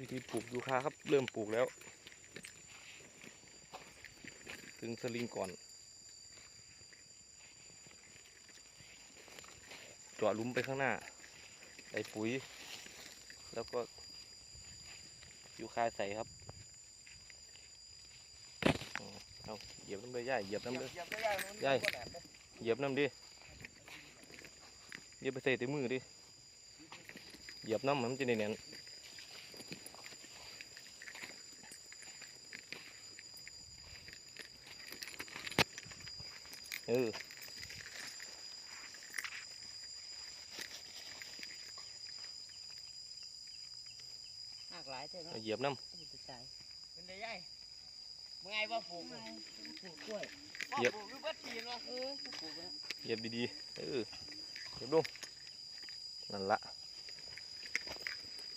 วิธีปลูกยูคาครับเริ่มปลูกแล้วถึงสลิงก่อนจาะลุมไปข้างหน้า ใส่ปุ๋ย แล้วก็ยูคาใส่ครับ เอาเหยียบน้ำเลยย่ายเหยียบน้ำเลยเหยียบได้ยังมันได้หลมเลยเหยียบน้ำดิ เหยียบไปใส่ต่มือดิ เหยียบน้ำมันจะเนียน เออหากหลายเท่านั้เอานเหยียบน้จะตายเป็นได้ยังมึงไงว่าปลูกปอะลูกกล้วยพ่อปลูกหรือว่าทีนวะเออปลูกแล้วำเหยียบดีๆ เออ เหยียบลงนั่นละ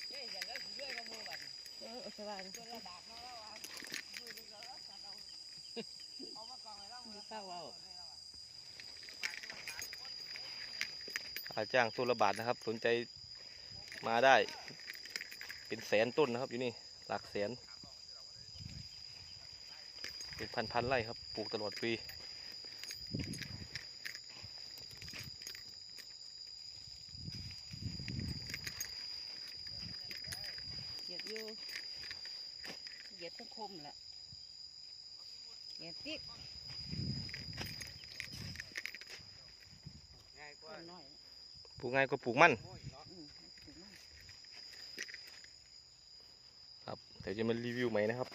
เฮ้ยอย่างนั้นสิเรื่อยกับมือบัดเออเอาสบายจนระดับมาแล้วอะดูดิก็แล้วสัตว์เอาเอามากองให้เรา มีข้าวเอา อาจ้างตัวละบาทนะครับ สนใจมาได้ เป็นแสนต้นนะครับ อยู่นี่หลักแสน เป็นพันพันๆไร่ครับปลูกตลอดปีเหยียบอยู่เหยียบทั้งคมแหละเหยียบติ๊ก ง่ายกว่า ต้นน้อย ปลูกง่ายก็ปลูกมันโอ้ยเนาะอืมปลูกมันครับเดี๋ยวจะมารีวิวใหม่นะครับ